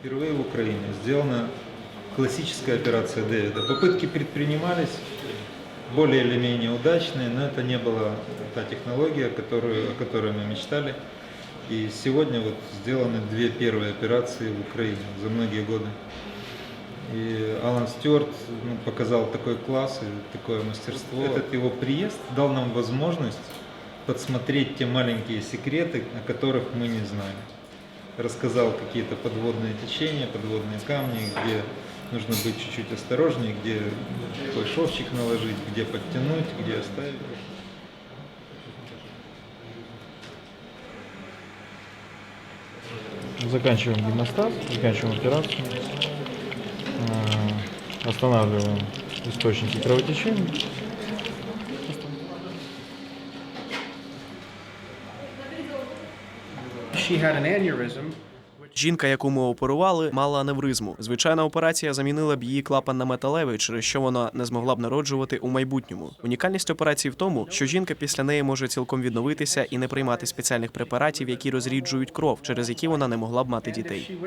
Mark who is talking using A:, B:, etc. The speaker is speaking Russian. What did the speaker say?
A: Впервые в Украине сделана классическая операция Дэвида. Попытки предпринимались, более или менее удачные, но это не была та технология, которую, о которой мы мечтали. И сегодня вот сделаны две первые операции в Украине за многие годы. И Алан Стюарт ну, показал такой класс и такое мастерство. Этот его приезд дал нам возможность подсмотреть те маленькие секреты, о которых мы не знали. Рассказал какие-то подводные течения, подводные камни, где нужно быть чуть-чуть осторожнее, где какой шовчик наложить, где подтянуть, где оставить.
B: Заканчиваем гимнастаз, заканчиваем операцию. Э, Останавливаем источники кровотечения.
C: Жінка, яку ми оперували, мала аневризму. Звичайна операція замінила б її клапан на металевий, через що вона не змогла б народжувати у майбутньому. Унікальність операції в тому, що жінка після неї може цілком відновитися і не приймати спеціальних препаратів, які розріджують кров, через які вона не могла б мати дітей.